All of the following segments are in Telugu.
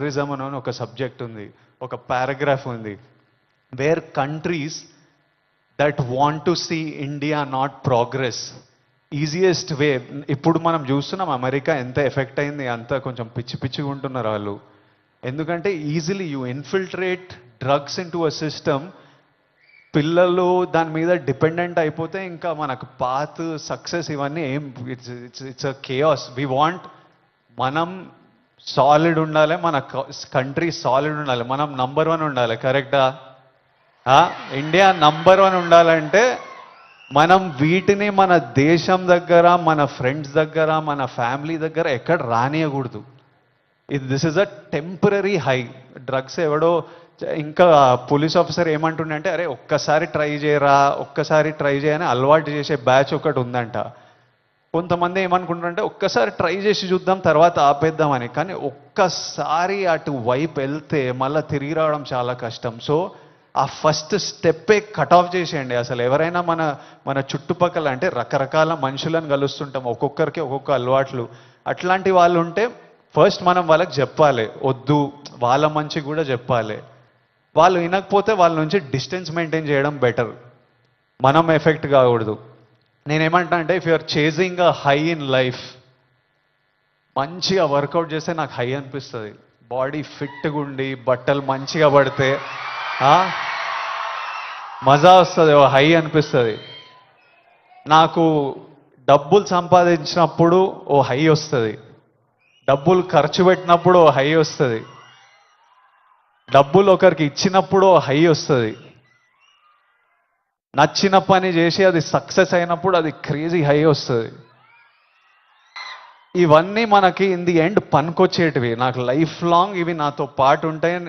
టూరిజం అని ఒక సబ్జెక్ట్ ఉంది ఒక పారాగ్రాఫ్ ఉంది. Where countries that want to see India not progress easiest way ఇప్పుడు మనం చూస్తున్నాం అమెరికా ఎంత ఎఫెక్ట్ అయింది అంత కొంచెం పిచ్చి పిచ్చిగా ఉంటున్నారు వాళ్ళు. ఎందుకంటే easily you infiltrate drugs in to a system పిల్లలు దాని మీద డిపెండెంట్ అయిపోతే ఇంకా మనకు పాత్ సక్సెస్ ఇవన్నీ ఏం it's it's it's a chaos we want మనం సాలిడ్ ఉండాలి మన కంట్రీ సాలిడ్ ఉండాలి మనం నంబర్ వన్ ఉండాలి కరెక్టా ఇండియా నంబర్ వన్ ఉండాలంటే మనం వీటిని మన దేశం దగ్గర మన ఫ్రెండ్స్ దగ్గర మన ఫ్యామిలీ దగ్గర ఎక్కడ రానియకూడదు. ఇది this is a temporary high drugs ఎవడో ఇంకా పోలీస్ ఆఫీసర్ ఏమంటుండే అంటే అరే ఒక్కసారి ట్రై చేయరా ఒక్కసారి ట్రై చేయని అలవాటు చేసే బ్యాచ్ ఒకటి ఉందంట. కొంతమంది ఏమనుకుంటారంటే ఒక్కసారి ట్రై చేసి చూద్దాం తర్వాత ఆపేద్దామని కానీ ఒక్కసారి అటు వైపు వెళ్తే మళ్ళీ తిరిగి రావడం చాలా కష్టం. సో ఆ ఫస్ట్ స్టెప్పే కట్ ఆఫ్ చేసేయండి. అసలు ఎవరైనా మన మన చుట్టుపక్కల అంటే రకరకాల మనుషులను కలుస్తుంటాం. ఒక్కొక్కరికి ఒక్కొక్క అలవాట్లు. అట్లాంటి వాళ్ళు ఉంటే ఫస్ట్ మనం వాళ్ళకి చెప్పాలి. వద్దు వాళ్ళ మంచి కూడా చెప్పాలి. వాళ్ళు వినకపోతే వాళ్ళ నుంచి డిస్టెన్స్ మెయింటైన్ చేయడం బెటర్. మనం ఎఫెక్ట్ కాకూడదు. నేనేమంటా అంటే if you're chasing a high in life మంచిగా వర్కౌట్ చేస్తే నాకు హై అనిపిస్తుంది. బాడీ ఫిట్గా ఉండి బట్టలు మంచిగా పడితే మజా వస్తుంది ఓ హై అనిపిస్తుంది. నాకు డబ్బులు సంపాదించినప్పుడు ఓ హై వస్తుంది. డబ్బులు ఖర్చు పెట్టినప్పుడు ఓ హై వస్తుంది. డబ్బులు ఒకరికి ఇచ్చినప్పుడు ఓ హై వస్తుంది. నచ్చిన పని చేసి అది సక్సెస్ అయినప్పుడు అది క్రేజీ హై వస్తుంది. ఇవన్నీ మనకి ఇన్ ది ఎండ్ పనికొచ్చేటివి. నాకు లైఫ్ లాంగ్ ఇవి నాతో పాటు ఉంటాయి.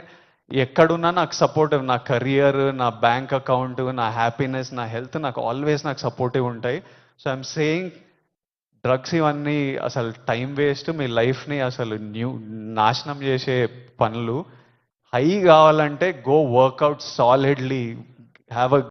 ఎక్కడున్నా నాకు సపోర్టివ్ నా కెరియర్ నా బ్యాంక్ అకౌంట్ నా హ్యాపీనెస్ నా హెల్త్ నాకు ఆల్వేస్ నాకు సపోర్టివ్ ఉంటాయి. సో ఐఎమ్ సేయింగ్ డ్రగ్స్ ఇవన్నీ అసలు టైం వేస్ట్. మీ లైఫ్ని అసలు న్యూ నాశనం చేసే పనులు. హై కావాలంటే go work out solidly. Have a